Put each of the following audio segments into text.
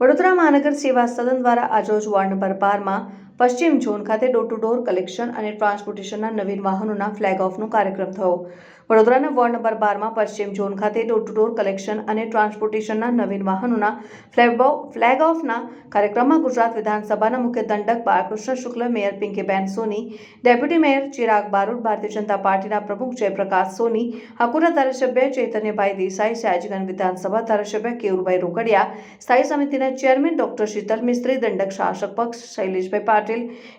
વડોદરા મહાનગર સેવા સદન દ્વારા આજરોજ વોર્ડ નંબર બારમાં પશ્ચિમ ઝોન ખાતે ડોર ટુ ડોર કલેક્શન અને ટ્રાન્સપોર્ટેશનના નવીન વાહનોના ફ્લેગ ઓફનો કાર્યક્રમ થયો. વડોદરાના વોર્ડ નંબર બારમાં પશ્ચિમ ઝોન ખાતે ડોર ટુ ડોર કલેક્શન અને ટ્રાન્સપોર્ટેશનના નવીન વાહનોના ફ્લેગ ફ્લેગ ઓફના કાર્યક્રમમાં ગુજરાત વિધાનસભાના મુખ્ય દંડક Balkrishna Shukla, mayor Pinkiben Soni, deputy mayor Chirag Barot, Bharatiya Janata પાર્ટીના પ્રમુખ જયપ્રકાશ સોની હકુરા ધારાસભ્ય ચૈતન્યભાઈ દેસાઈ, સયાજીગંજ વિધાનસભા ધારાસભ્ય કેવુરભાઈ રોકડિયા, સ્થાયી સમિતિના ચેરમેન ડોક્ટર શીતલ મિસ્ત્રી, દંડક શાસક પક્ષ શૈલેષભાઈ પાટીલ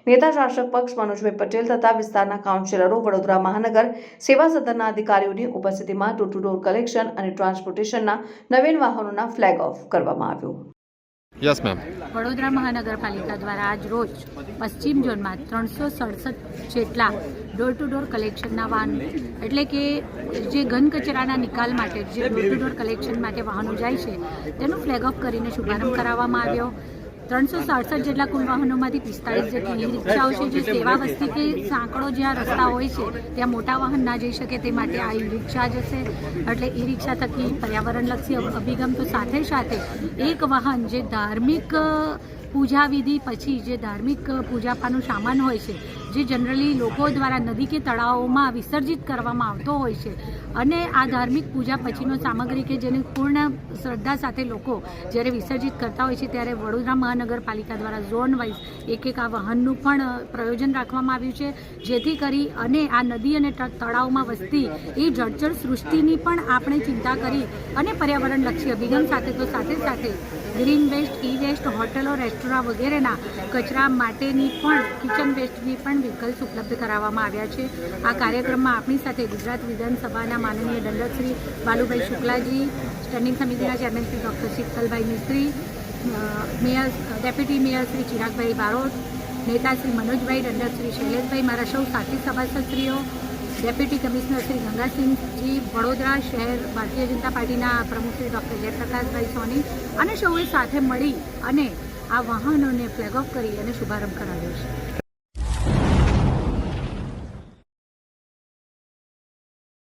નેતા શાસક પક્ષ મનોજભાઈ પટેલ તથા વિસ્તારના કાઉન્સિલરો વડોદરા મહાનગર સેવા સદનના અધિકારીઓની ઉપસ્થિતિમાં ટુ ટુ ડોર કલેક્શન અને ટ્રાન્સપોર્ટેશનના નવીન વાહનોના ફ્લેગ ઓફ કરવામાં આવ્યું. Yes ma'am. વડોદરા મહાનગરપાલિકા દ્વારા આજ રોજ પશ્ચિમ ઝોનમાં ત્રણસો સડસઠ જેટલા ડોર ટુ ડોર કલેક્શનના વાહન એટલે કે જે ઘન કચરાના નિકાલ માટે જે ડોર ટુ ડોર કલેક્શન માટે વાહનો જાય છે તેનું ફ્લેગ ઓફ કરીને શુભારંભ કરાવવામાં આવ્યો. ત્રણસો સડસઠ જેટલા કુલ વાહનોમાંથી પિસ્તાળીસ જેટલી રિક્ષાઓ છે જે સેવા વસ્તી કે સાંકડો જ્યાં રસ્તા હોય છે, ત્યાં મોટા વાહન ના જઈ શકે તે માટે આ ઈ રિક્ષા જશે એટલે ઈ રિક્ષા થકી પર્યાવરણલક્ષી અભિગમ તો સાથે સાથે એક વાહન જે ધાર્મિક પૂજા વિધિ પછી જે ધાર્મિક પૂજા પૂજાપાનું સામાન હોય છે, જે જનરલી લોકો દ્વારા નદી કે તળાવોમાં વિસર્જિત કરવામાં આવતો હોય છે. અને આ ધાર્મિક પૂજા પછીનો સામગ્રી કે જેની પૂર્ણ શ્રદ્ધા સાથે લોકો જ્યારે વિસર્જિત કરતા હોય છે, ત્યારે વડોદરા મહાનગરપાલિકા દ્વારા ઝોન વાઇઝ એક એક આ વાહનનું પણ પ્રયોજન રાખવામાં આવ્યું છે. જેથી કરી અને આ નદી અને તળાવમાં વસતી એ જળચર સૃષ્ટિની પણ આપણે ચિંતા કરી અને પર્યાવરણલક્ષી અભિગમ સાથે તો સાથે સાથે ગ્રીન વેસ્ટ, ઈ વેસ્ટ, હોટલો, રેસ્ટોરાં વગેરેના કચરા માટેની પણ કિચન વેસ્ટની પણ વિકલ્પ ઉપલબ્ધ કરાવવામાં આવ્યા છે. આ કાર્યક્રમમાં આપણી સાથે ગુજરાત વિધાનસભાના માનનીય દંડકશ્રી બાલુભાઈ શુક્લાજી, સ્ટેન્ડિંગ સમિતિના chairman Shri doctor Sheetalbhai Mistry mayor, deputy mayor Shri Chiragbhai Barot, નેતા શ્રી મનોજભાઈ દંડક શ્રી શૈલેષભાઈ, મારા સૌ સાથી સભાસદશ્રીઓ ડેપ્યુટી કમિશનર શ્રી ગંગાસિંહજી વડોદરા શહેર ભારતીય જનતા પાર્ટીના પ્રમુખ શ્રી ડૉક્ટર જયપ્રકાશભાઈ સોની અને સૌએ સાથે મળી અને આ વાહનોને ફ્લેગ ઓફ કરી અને શુભારંભ કરાવ્યો છે.